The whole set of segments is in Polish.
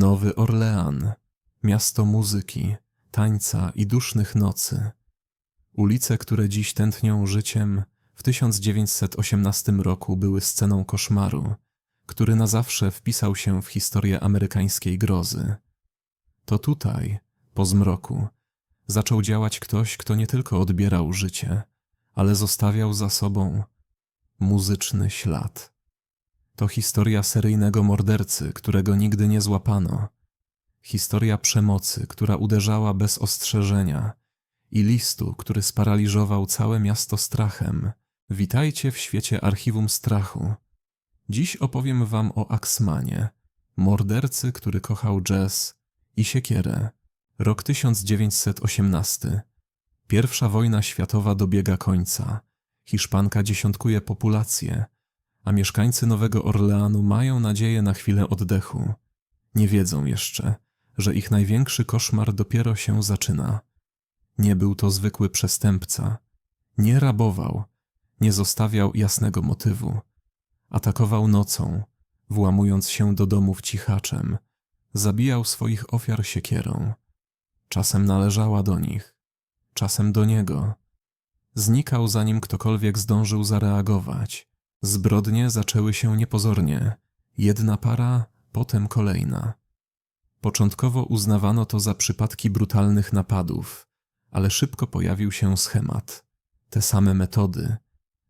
Nowy Orlean, miasto muzyki, tańca i dusznych nocy. Ulice, które dziś tętnią życiem, w 1918 roku były sceną koszmaru, który na zawsze wpisał się w historię amerykańskiej grozy. To tutaj, po zmroku, zaczął działać ktoś, kto nie tylko odbierał życie, ale zostawiał za sobą muzyczny ślad. To historia seryjnego mordercy, którego nigdy nie złapano. Historia przemocy, która uderzała bez ostrzeżenia i listu, który sparaliżował całe miasto strachem. Witajcie w świecie archiwum strachu. Dziś opowiem wam o Axmanie, mordercy, który kochał jazz i siekierę. Rok 1918. Pierwsza wojna światowa dobiega końca. Hiszpanka dziesiątkuje populację, a mieszkańcy Nowego Orleanu mają nadzieję na chwilę oddechu. Nie wiedzą jeszcze, że ich największy koszmar dopiero się zaczyna. Nie był to zwykły przestępca. Nie rabował, nie zostawiał jasnego motywu. Atakował nocą, włamując się do domów cichaczem. Zabijał swoich ofiar siekierą. Czasem należała do nich, czasem do niego. Znikał zanim ktokolwiek zdążył zareagować. Zbrodnie zaczęły się niepozornie. Jedna para, potem kolejna. Początkowo uznawano to za przypadki brutalnych napadów, ale szybko pojawił się schemat. Te same metody,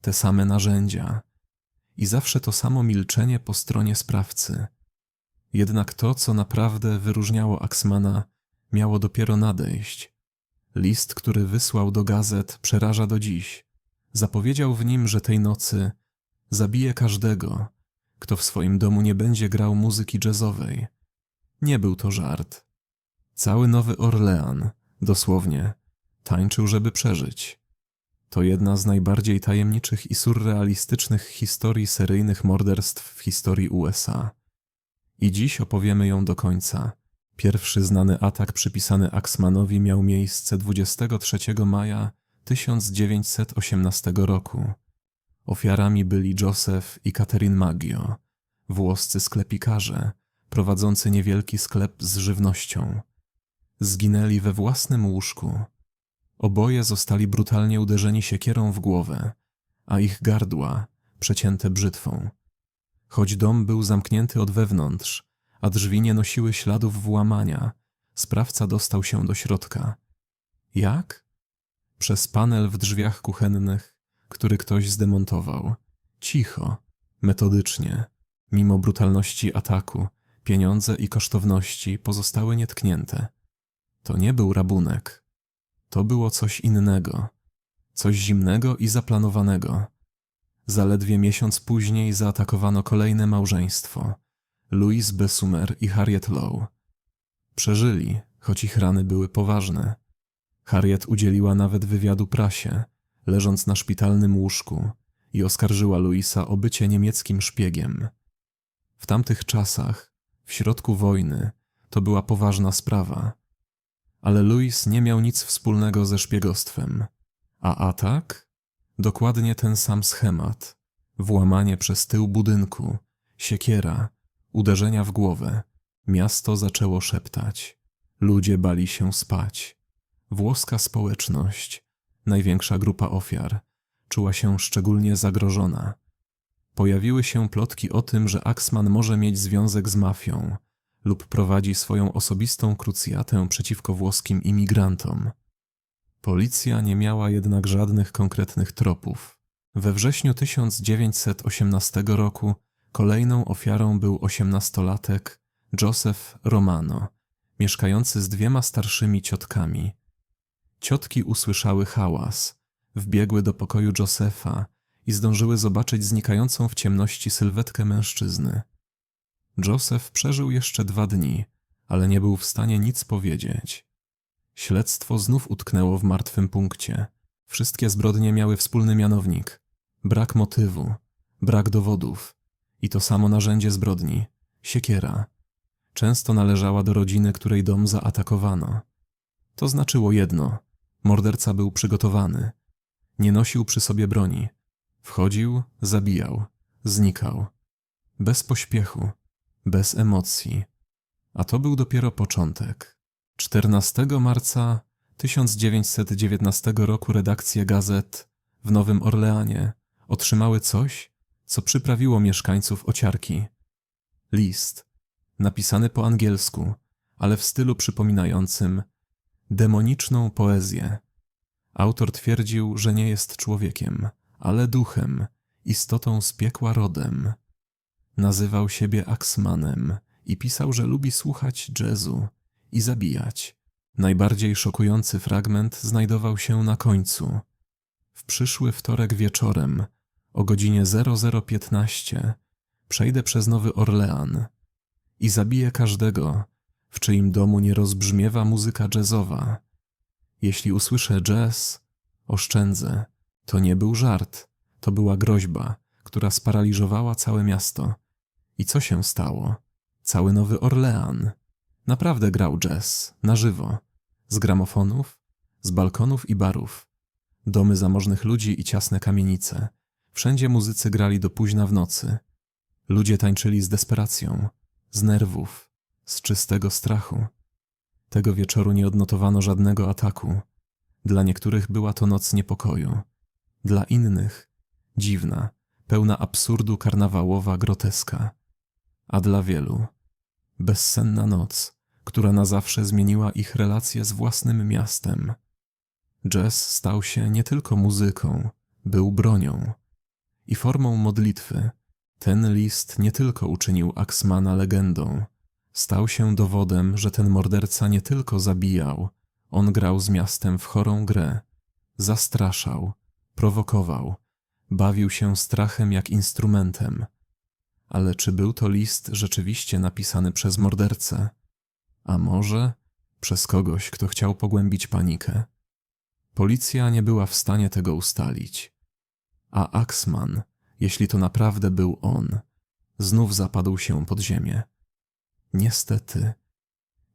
te same narzędzia i zawsze to samo milczenie po stronie sprawcy. Jednak to, co naprawdę wyróżniało Axmana, miało dopiero nadejść. List, który wysłał do gazet, przeraża do dziś. Zapowiedział w nim, że tej nocy zabije każdego, kto w swoim domu nie będzie grał muzyki jazzowej. Nie był to żart. Cały Nowy Orlean, dosłownie, tańczył, żeby przeżyć. To jedna z najbardziej tajemniczych i surrealistycznych historii seryjnych morderstw w historii USA. I dziś opowiemy ją do końca. Pierwszy znany atak przypisany Axmanowi miał miejsce 23 maja 1918 roku. Ofiarami byli Joseph i Catherine Maggio, włoscy sklepikarze, prowadzący niewielki sklep z żywnością. Zginęli we własnym łóżku. Oboje zostali brutalnie uderzeni siekierą w głowę, a ich gardła przecięte brzytwą. Choć dom był zamknięty od wewnątrz, a drzwi nie nosiły śladów włamania, sprawca dostał się do środka. Jak? Przez panel w drzwiach kuchennych, który ktoś zdemontował. Cicho, metodycznie, mimo brutalności ataku, pieniądze i kosztowności pozostały nietknięte. To nie był rabunek. To było coś innego, coś zimnego i zaplanowanego. Zaledwie miesiąc później zaatakowano kolejne małżeństwo Louise Bessumer i Harriet Lowe. Przeżyli, choć ich rany były poważne. Harriet udzieliła nawet wywiadu prasie, leżąc na szpitalnym łóżku i oskarżyła Louisa o bycie niemieckim szpiegiem. W tamtych czasach, w środku wojny, to była poważna sprawa. Ale Louis nie miał nic wspólnego ze szpiegostwem. A atak? Dokładnie ten sam schemat. Włamanie przez tył budynku, siekiera, uderzenia w głowę. Miasto zaczęło szeptać. Ludzie bali się spać. Włoska społeczność, największa grupa ofiar, czuła się szczególnie zagrożona. Pojawiły się plotki o tym, że Axman może mieć związek z mafią lub prowadzi swoją osobistą krucjatę przeciwko włoskim imigrantom. Policja nie miała jednak żadnych konkretnych tropów. We wrześniu 1918 roku kolejną ofiarą był osiemnastolatek Joseph Romano, mieszkający z dwiema starszymi ciotkami. Ciotki usłyszały hałas, wbiegły do pokoju Josefa i zdążyły zobaczyć znikającą w ciemności sylwetkę mężczyzny. Joseph przeżył jeszcze dwa dni, ale nie był w stanie nic powiedzieć. Śledztwo znów utknęło w martwym punkcie. Wszystkie zbrodnie miały wspólny mianownik brak motywu, brak dowodów i to samo narzędzie zbrodni siekiera. Często należała do rodziny, której dom zaatakowano. To znaczyło jedno: morderca był przygotowany. Nie nosił przy sobie broni. Wchodził, zabijał, znikał. Bez pośpiechu, bez emocji. A to był dopiero początek. 14 marca 1919 roku redakcje gazet w Nowym Orleanie otrzymały coś, co przyprawiło mieszkańców ociarki. List, napisany po angielsku, ale w stylu przypominającym demoniczną poezję. Autor twierdził, że nie jest człowiekiem, ale duchem, istotą z piekła rodem. Nazywał siebie Axmanem i pisał, że lubi słuchać jazzu i zabijać. Najbardziej szokujący fragment znajdował się na końcu. W przyszły wtorek wieczorem o godzinie 0015 przejdę przez Nowy Orlean i zabiję każdego, w czyim domu nie rozbrzmiewa muzyka jazzowa. Jeśli usłyszę jazz, oszczędzę. To nie był żart, to była groźba, która sparaliżowała całe miasto. I co się stało? Cały Nowy Orlean naprawdę grał jazz, na żywo, z gramofonów, z balkonów i barów, domy zamożnych ludzi i ciasne kamienice. Wszędzie muzycy grali do późna w nocy. Ludzie tańczyli z desperacją, z nerwów, z czystego strachu. Tego wieczoru nie odnotowano żadnego ataku. Dla niektórych była to noc niepokoju, dla innych dziwna, pełna absurdu karnawałowa groteska, a dla wielu bezsenna noc, która na zawsze zmieniła ich relacje z własnym miastem. Jazz stał się nie tylko muzyką, był bronią i formą modlitwy. Ten list nie tylko uczynił Axmana legendą, stał się dowodem, że ten morderca nie tylko zabijał, on grał z miastem w chorą grę, zastraszał, prowokował, bawił się strachem jak instrumentem. Ale czy był to list rzeczywiście napisany przez mordercę? A może przez kogoś, kto chciał pogłębić panikę? Policja nie była w stanie tego ustalić. A Axman, jeśli to naprawdę był on, znów zapadł się pod ziemię. Niestety,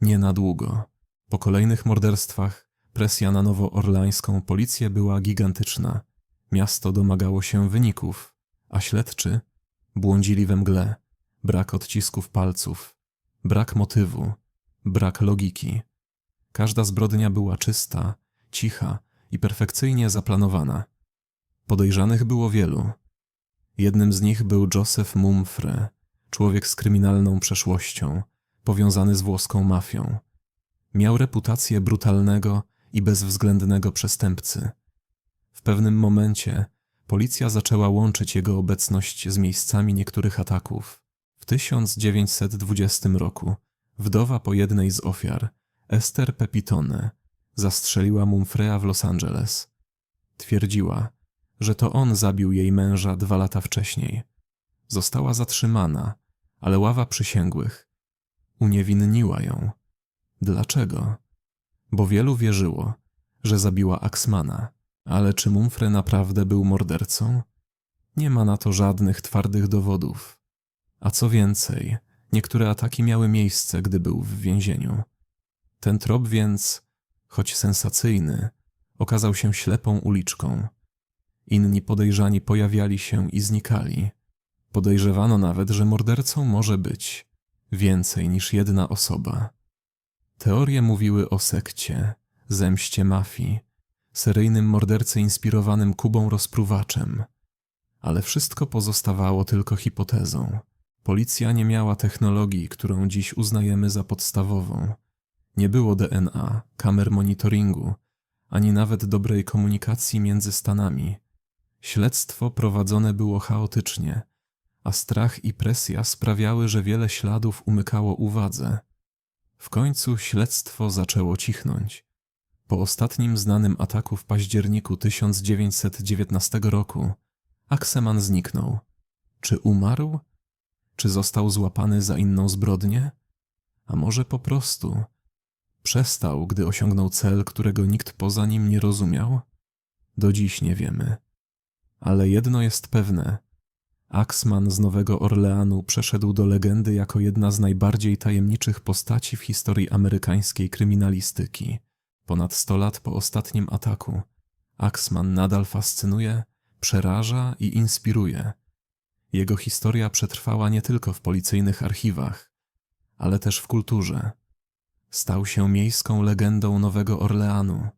nie na długo. Po kolejnych morderstwach presja na nowoorlańską policję była gigantyczna. Miasto domagało się wyników, a śledczy błądzili we mgle. Brak odcisków palców, brak motywu, brak logiki. Każda zbrodnia była czysta, cicha i perfekcyjnie zaplanowana. Podejrzanych było wielu. Jednym z nich był Joseph Mumfre, człowiek z kryminalną przeszłością, powiązany z włoską mafią. Miał reputację brutalnego i bezwzględnego przestępcy. W pewnym momencie policja zaczęła łączyć jego obecność z miejscami niektórych ataków. W 1920 roku wdowa po jednej z ofiar, Esther Pepitone, zastrzeliła Mumfrea w Los Angeles. Twierdziła, że to on zabił jej męża dwa lata wcześniej. Została zatrzymana, ale ława przysięgłych uniewinniła ją. Dlaczego? Bo wielu wierzyło, że zabiła Axmana, ale czy Mumfre naprawdę był mordercą? Nie ma na to żadnych twardych dowodów. A co więcej, niektóre ataki miały miejsce, gdy był w więzieniu. Ten trop więc, choć sensacyjny, okazał się ślepą uliczką. Inni podejrzani pojawiali się i znikali. Podejrzewano nawet, że mordercą może być więcej niż jedna osoba. Teorie mówiły o sekcie, zemście mafii, seryjnym mordercy inspirowanym Kubą rozpruwaczem, ale wszystko pozostawało tylko hipotezą. Policja nie miała technologii, którą dziś uznajemy za podstawową. Nie było DNA, kamer monitoringu, ani nawet dobrej komunikacji między Stanami. Śledztwo prowadzone było chaotycznie, a strach i presja sprawiały, że wiele śladów umykało uwadze. W końcu śledztwo zaczęło cichnąć. Po ostatnim znanym ataku w październiku 1919 roku Akseman zniknął. Czy umarł? Czy został złapany za inną zbrodnię? A może po prostu przestał, gdy osiągnął cel, którego nikt poza nim nie rozumiał? Do dziś nie wiemy. Ale jedno jest pewne: Axman z Nowego Orleanu przeszedł do legendy jako jedna z najbardziej tajemniczych postaci w historii amerykańskiej kryminalistyki. Ponad 100 lat po ostatnim ataku, Axman nadal fascynuje, przeraża i inspiruje. Jego historia przetrwała nie tylko w policyjnych archiwach, ale też w kulturze. Stał się miejską legendą Nowego Orleanu,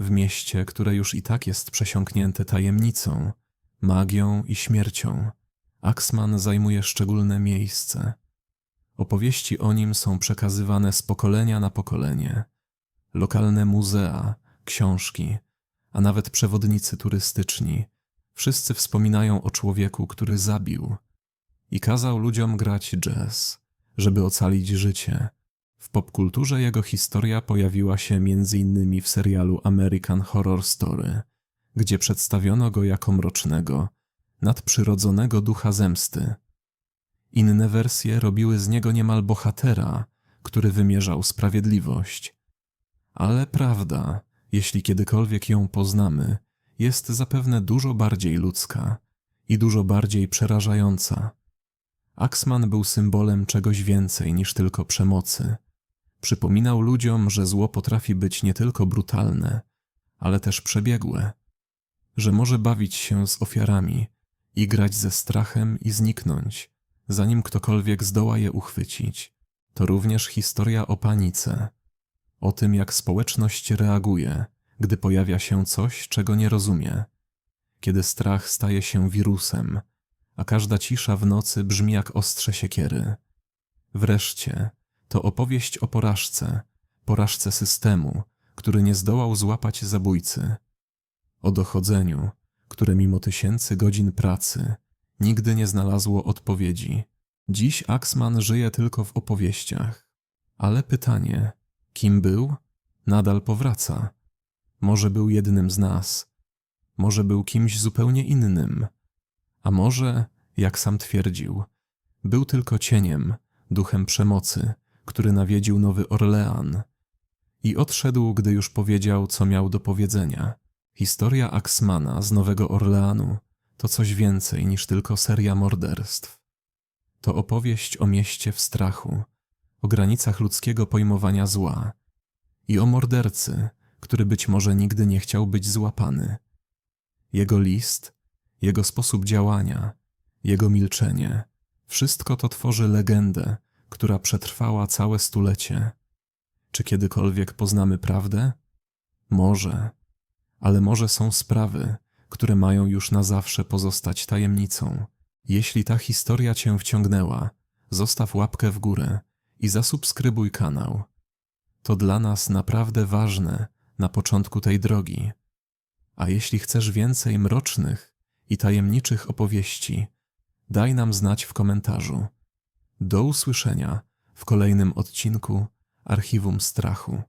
w mieście, które już i tak jest przesiąknięte tajemnicą, magią i śmiercią. Axman zajmuje szczególne miejsce. Opowieści o nim są przekazywane z pokolenia na pokolenie. Lokalne muzea, książki, a nawet przewodnicy turystyczni wszyscy wspominają o człowieku, który zabił i kazał ludziom grać jazz, żeby ocalić życie. W popkulturze jego historia pojawiła się m.in. w serialu American Horror Story, gdzie przedstawiono go jako mrocznego, nadprzyrodzonego ducha zemsty. Inne wersje robiły z niego niemal bohatera, który wymierzał sprawiedliwość. Ale prawda, jeśli kiedykolwiek ją poznamy, jest zapewne dużo bardziej ludzka i dużo bardziej przerażająca. Axman był symbolem czegoś więcej niż tylko przemocy. Przypominał ludziom, że zło potrafi być nie tylko brutalne, ale też przebiegłe, że może bawić się z ofiarami i grać ze strachem i zniknąć, zanim ktokolwiek zdoła je uchwycić. To również historia o panice, o tym, jak społeczność reaguje, gdy pojawia się coś, czego nie rozumie, kiedy strach staje się wirusem, a każda cisza w nocy brzmi jak ostrze siekiery. Wreszcie to opowieść o porażce, porażce systemu, który nie zdołał złapać zabójcy, o dochodzeniu, które mimo tysięcy godzin pracy nigdy nie znalazło odpowiedzi. Dziś Axman żyje tylko w opowieściach. Ale pytanie, kim był, nadal powraca. Może był jednym z nas, może był kimś zupełnie innym, a może, jak sam twierdził, był tylko cieniem, duchem przemocy, który nawiedził Nowy Orlean i odszedł, gdy już powiedział, co miał do powiedzenia. Historia Axmana z Nowego Orleanu to coś więcej niż tylko seria morderstw. To opowieść o mieście w strachu, o granicach ludzkiego pojmowania zła i o mordercy, który być może nigdy nie chciał być złapany. Jego list, jego sposób działania, jego milczenie wszystko to tworzy legendę, która przetrwała całe stulecie. Czy kiedykolwiek poznamy prawdę? Może, ale może są sprawy, które mają już na zawsze pozostać tajemnicą. Jeśli ta historia Cię wciągnęła, zostaw łapkę w górę i zasubskrybuj kanał. To dla nas naprawdę ważne na początku tej drogi. A jeśli chcesz więcej mrocznych i tajemniczych opowieści, daj nam znać w komentarzu. Do usłyszenia w kolejnym odcinku Archiwum Strachu.